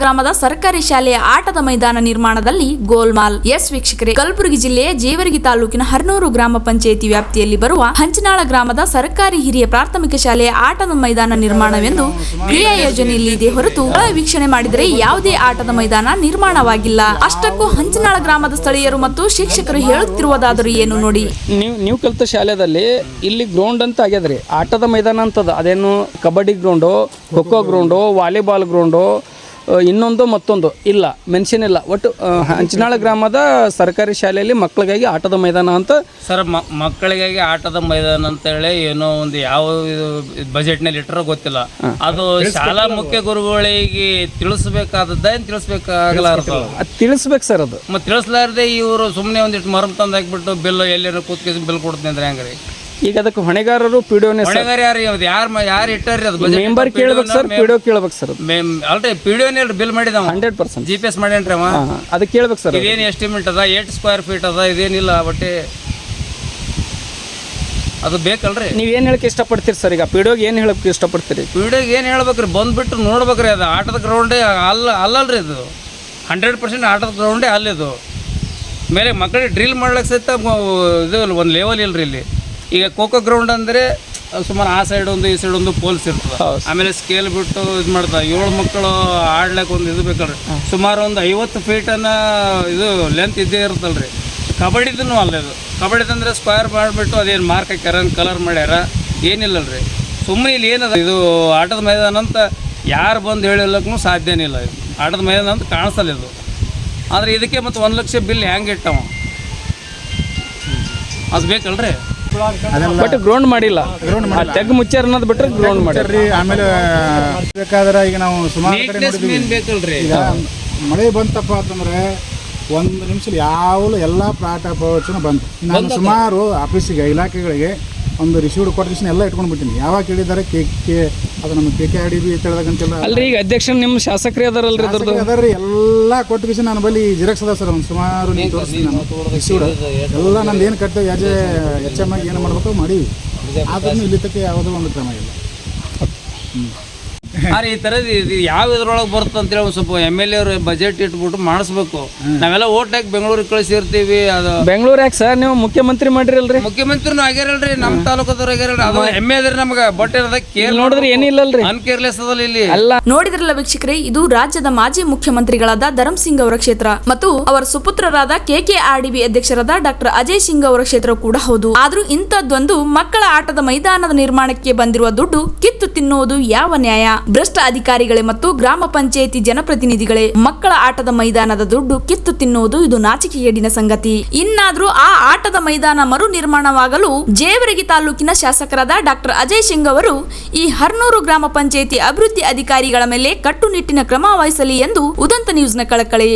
ಗ್ರಾಮದ ಸರ್ಕಾರಿ ಶಾಲೆಯ ಆಟದ ಮೈದಾನ ನಿರ್ಮಾಣದಲ್ಲಿ ಗೋಲ್ಮಾಲ್. ಎಸ್ ವೀಕ್ಷಕರೇ, ಕಲಬುರಗಿ ಜಿಲ್ಲೆಯ ಜೇವರಗಿ ತಾಲೂಕಿನ ಹರ್ನೂರು ಗ್ರಾಮ ಪಂಚಾಯಿತಿ ವ್ಯಾಪ್ತಿಯಲ್ಲಿ ಬರುವ ಹಂಚನಾಳ ಗ್ರಾಮದ ಸರ್ಕಾರಿ ಹಿರಿಯ ಪ್ರಾಥಮಿಕ ಶಾಲೆಯ ಆಟದ ಮೈದಾನ ನಿರ್ಮಾಣವೆಂದು ಕ್ರಿಯಾ ಯೋಜನೆಯಲ್ಲಿ ಇದೆ ಹೊರತು ವೀಕ್ಷಣೆ ಮಾಡಿದರೆ ಯಾವುದೇ ಆಟದ ಮೈದಾನ ನಿರ್ಮಾಣವಾಗಿಲ್ಲ. ಅಷ್ಟಕ್ಕೂ ಹಂಚನಾಳ ಗ್ರಾಮದ ಸ್ಥಳೀಯರು ಮತ್ತು ಶಿಕ್ಷಕರು ಹೇಳುತ್ತಿರುವುದಾದರೂ ಏನು ನೋಡಿ. ನೀವು ನೀವು ಕಲಿತ ಶಾಲೆಯಲ್ಲಿ ಇಲ್ಲಿ ಗ್ರೌಂಡ್ ಅಂತ ಆಗ್ಯದ್ರಿ. ಆಟದ ಮೈದಾನ ಅಂತದ. ಅದೇನು kabaddi ground kho ground volleyball ground ಇನ್ನೊಂದು ಮತ್ತೊಂದು. ಇಲ್ಲ ಮೆನ್ಷನ್ ಇಲ್ಲ. ಒಟ್ಟು ಹಂಚನಾಳ ಗ್ರಾಮದ ಸರ್ಕಾರಿ ಶಾಲೆಯಲ್ಲಿ ಮಕ್ಕಳಿಗಾಗಿ ಆಟದ ಮೈದಾನ ಅಂತ ಸರ್ ಮಕ್ಕಳಿಗಾಗಿ ಆಟದ ಮೈದಾನ ಅಂತ ಹೇಳಿ ಏನೋ ಒಂದು ಯಾವ ಬಜೆಟ್ನಲ್ಲಿ ಇಟ್ಟರೋ ಗೊತ್ತಿಲ್ಲ. ಅದು ಶಾಲಾ ಮುಖ್ಯ ಗುರುಗಳಿಗೆ ತಿಳಿಸ್ಬೇಕಾದದ್ದ ಏನು ತಿಳಿಸ್ಬೇಕಾಗಲಾರ್ದು ತಿಳಿಸ್ಬೇಕು ಸರ್ ಅದು. ಮತ್ತೆ ತಿಳಿಸ್ಲಾರ್ದೆ ಇವರು ಸುಮ್ಮನೆ ಒಂದಿಟ್ಟು ಮರಮ್ ತಂದು ಹಾಕ್ಬಿಟ್ಟು ಬಿಲ್ ಎಲ್ಲಿ ಕೂತ್ಕೇಸಿ ಬಿಲ್ ಕೊಡ್ತೀನಿ ಅಂದ್ರೆ ಹೆಂಗ್ರಿ ಈಗ ಅದಕ್ಕೆ ಹೊಣೆಗಾರರು ಪಿ ಹೊಣೆಗಾರ ಯಾರು? ಯಾವ್ದು? ಯಾರು ಯಾರು ಇಟ್ಟಾರ್ರಿ ಅದು ಮೆಂಬರ್ ಕೇಳ್ಬೇಕು ಸರ್ ಪಿ ಒ ಕೇಳ್ಬೇಕು ಸರ್ ಅದು. ಅಲ್ರಿ ಬಿಲ್ ಮಾಡಿದ hundred percent. G P S ಮಾಡ್ಯಾನ್ರಿ ಅವ. ಹಾಂ ಅದಕ್ಕೆ ಕೇಳ್ಬೇಕು ಸರ್ ಇದೇನು ಎಸ್ಟಿಮೇಟ್ ಅದ? ಏಟ್ ಸ್ಕ್ವೇರ್ ಫೀಟ್ ಅದ? ಇದೇನಿಲ್ಲ ಒಟ್ಟೆ ಅದು ಬೇಕಲ್ರಿ. ನೀವು ಏನು ಹೇಳಕ್ಕೆ ಇಷ್ಟಪಡ್ತೀರಿ ಸರ್ ಈಗ? ಪಿ ಏನು ಹೇಳಕ್ಕೆ ಇಷ್ಟಪಡ್ತೀರಿ? ಪಿಡಿಯೋಗೆ ಏನು ಹೇಳ್ಬೇಕ್ರಿ? ಬಂದ್ಬಿಟ್ಟು ನೋಡ್ಬೇಕ್ರಿ ಅದು. ಆಟದ ಗ್ರೌಂಡೇ ಅಲ್ಲ ಅಲ್ಲಲ್ರಿ ಇದು. ಹಂಡ್ರೆಡ್ ಪರ್ಸೆಂಟ್ ಆಟದ ಗ್ರೌಂಡೇ ಅಲ್ಲಿದು. ಮೇಲೆ ಮಕ್ಕಳಿಗೆ ಡ್ರಿಲ್ ಮಾಡ್ಲಿಕ್ಕೆ ಸಹಿತ ಮ- ಇದು ಒಂದು ಲೆವೆಲ್ ಇಲ್ರಿ ಇಲ್ಲಿ. ಈಗ ಖೋಖೋ ಗ್ರೌಂಡ್ ಅಂದರೆ ಸುಮಾರು ಆ ಸೈಡ್ ಒಂದು ಈ ಸೈಡ್ ಒಂದು ಪೋಲ್ಸ್ ಇರ್ತದೆ ಆಮೇಲೆ ಸ್ಕೇಲ್ ಬಿಟ್ಟು ಇದು ಮಾಡ್ತಾರೆ. ಏಳು ಮಕ್ಕಳು ಆಡ್ಲಿಕ್ಕೆ ಒಂದು ಇದು ಬೇಕಲ್ರಿ. ಸುಮಾರು ಒಂದು ಐವತ್ತು ಫೀಟನ್ನ ಇದು ಲೆಂತ್ ಇದ್ದೇ ಇರುತ್ತಲ್ರಿ ಕಬಡ್ಡಿದೂ ಅಲ್ಲ ಇದು. ಕಬಡ್ಡಿದಂದ್ರೆ ಸ್ಕ್ವೇರ್ ಮಾಡಿಬಿಟ್ಟು ಅದೇನು ಮಾರ್ಕ್ ಹಾಕ್ಯಾರ ಕಲರ್ ಮಾಡ್ಯಾರ ಏನಿಲ್ಲಲ್ರಿ. ಸುಮ್ಮನೆ ಇಲ್ಲಿ ಏನದ ಇದು ಆಟದ ಮೈದಾನ ಅಂತ ಯಾರು ಬಂದು ಹೇಳಿಲ್ಲಕ್ಕೂ ಸಾಧ್ಯನೇ ಇಲ್ಲ ಇದು. ಆಟದ ಮೈದಾನ ಅಂತ ಕಾಣಿಸಲ್ಲ ಇದು. ಆದರೆ ಇದಕ್ಕೆ ಮತ್ತು ಒಂದು ಲಕ್ಷ ಬಿಲ್ ಹೆಂಗೆ ಇಟ್ಟವ? ಅದು ಬೇಕಲ್ರಿ? ಬಟ್ ಗ್ರೌಂಡ್ ಮಾಡಿಲ್ಲ. ಆ ತೆಗ್ ಮುಚ್ಚಾರ ಅನ್ನೋದು ಬಿಟ್ರೆ ಗ್ರೌಂಡ್ ಮಾಡಿ ರೀ ಆಮೇಲೆ ಬೇಕಾದ್ರೆ ಈಗ ನಾವು ಸುಮಾರು ಕಡೆ ನೀಟ್ನೆಸ್ ನೋಡಿದ್ವಿ. ಈಗ ಮಳೆ ಬಂತಪ್ಪ ಅಂತಂದ್ರೆ ಒಂದು ನಿಮಿಷದಲ್ಲಿ ಯಾವಲು ಎಲ್ಲ ಪ್ಲಾಟ್ ಪ್ರವಚನ ಬಂತು. ನಾನು ಸುಮಾರು ಆಫೀಸಿಗೆ ಇಲಾಖೆಗಳಿಗೆ ಒಂದು ರಿಸೀವ್ಡ್ ಕೊಟ್ಟಿಗೆ ಎಲ್ಲ ಇಟ್ಕೊಂಡು ಬಿಟ್ಟಿನಿ ಯಾವಾಗ ಕೇಳಿದ್ದಾರೆ? ಕೆ ಕೆ ಅದು ನಮ್ಮ K K R D B ತಿಳಿದಾಗಂತೆಲ್ಲ ಅಲ್ರಿ ಈಗ ಅಧ್ಯಕ್ಷ ನಿಮ್ಮ ಶಾಸಕರೇ ಅದಾರಲ್ರಿ ಇದ್ರದ್ದು? ಅದರಿ ಎಲ್ಲ ಕೊಟ್ಟಿಗೆ ನಾನು ಬಲ್ಲಿ ಜಿರಾಕ್ಸ್ ಅದ ಸರ್ ಒಂದು ಸುಮಾರು ನೀವು ತೋರಿಸ್ತೀನಿ ನಾನು ರಿಸೀವ್ಡ್ ಎಲ್ಲ ನಂದು ಏನು ಕಟ್ತೇವೆ ಯಾಜೆ ಎಚ್ ಎಂ ಆಗಿ ಏನು ಮಾಡಬೇಕು ಮಾಡಿ. ಅದನ್ನು ಇಲ್ಲಿ ತಕ್ಕ ಯಾವುದೋ ಒಂದು ಕ್ರಮ ಇಲ್ಲ. ಆದ್ರೆ ಈ ತರದ ಇದು ಯಾವ ಇದ್ರೊಳಗೆ ಬರುತ್ತೆ ಅಂತೇಳಿ ಒಂದು ಸ್ವಲ್ಪ ಎಂ ಎಲ್ ಎರು ಬಜೆಟ್ ಇಟ್ಬಿಟ್ಟು ಮಾಡಿಸ್ಬೇಕು. ನಾವೆಲ್ಲ ಓಟ್ ಹಾಕಿ ಬೆಂಗಳೂರಿಗೆ ಕಳಿಸಿರ್ತೀವಿ ಅದು ಬೆಂಗಳೂರು ಯಾಕೆ ಸರ್ ನೀವು ಮುಖ್ಯಮಂತ್ರಿ ಮಾಡಿರಲ್ರಿ? ಮುಖ್ಯಮಂತ್ರಿನೂ ಆಗ್ಯಾರಲ್ರಿ ನಮ್ಮ ತಾಲೂಕದವ್ರು ಆಗ್ಯಾರಲ್ರಿ. ಅದು ಎಮ್ಮೆ ಅದ್ರಿ ನಮ್ಗೆ ಬಟ್ ಇರೋದ ಕೇರ್ ನೋಡಿದ್ರೆ ಏನಿಲ್ಲಲ್ರಿ ಅನ್ಕೇರ್ಲೆಸ್ ಅದಲ್ಲ ಇಲ್ಲಿ. ಅಲ್ಲ. ನೋಡಿದ್ರಲ್ಲ ವೀಕ್ಷಕರೇ ಇದು ರಾಜ್ಯದ ಮಾಜಿ ಮುಖ್ಯಮಂತ್ರಿಗಳಾದ ಧರಮ್ ಸಿಂಗ್ ಅವರ ಕ್ಷೇತ್ರ ಮತ್ತು ಅವರ ಸುಪುತ್ರರಾದ ಕೆಕೆಆರ್ಡಿಬಿ ಅಧ್ಯಕ್ಷರಾದ ಡಾಕ್ಟರ್ ಅಜಯ್ ಸಿಂಗ್ ಅವರ ಕ್ಷೇತ್ರ ಕೂಡ ಹೌದು. ಆದ್ರೂ ಇಂಥದ್ದೊಂದು ಮಕ್ಕಳ ಆಟದ ಮೈದಾನದ ನಿರ್ಮಾಣಕ್ಕೆ ಬಂದಿರುವ ದುಡ್ಡು ಕಿತ್ತು ತಿನ್ನುವುದು ಯಾವ ನ್ಯಾಯ? ಭ್ರಷ್ಟ ಅಧಿಕಾರಿಗಳೇ ಮತ್ತು ಗ್ರಾಮ ಪಂಚಾಯಿತಿ ಜನಪ್ರತಿನಿಧಿಗಳೇ ಮಕ್ಕಳ ಆಟದ ಮೈದಾನದ ದುಡ್ಡು ಕಿತ್ತು ತಿನ್ನುವುದು ಇದು ನಾಚಿಕೆಗೇಡಿನ ಸಂಗತಿ. ಇನ್ನಾದ್ರೂ ಆ ಆಟದ ಮೈದಾನ ಮರು ನಿರ್ಮಾಣವಾಗಲು ಜೇವರಗಿ ತಾಲೂಕಿನ ಶಾಸಕರಾದ ಡಾಕ್ಟರ್ ಅಜಯ್ ಸಿಂಗ್ ಅವರು ಈ ಹರ್ನೂರು ಗ್ರಾಮ ಪಂಚಾಯಿತಿ ಅಭಿವೃದ್ಧಿ ಅಧಿಕಾರಿಗಳ ಮೇಲೆ ಕಟ್ಟುನಿಟ್ಟಿನ ಕ್ರಮ ವಹಿಸಲಿ ಎಂದು ಉದಂತ ನ್ಯೂಸ್ನ ಕಳಕಳಿ.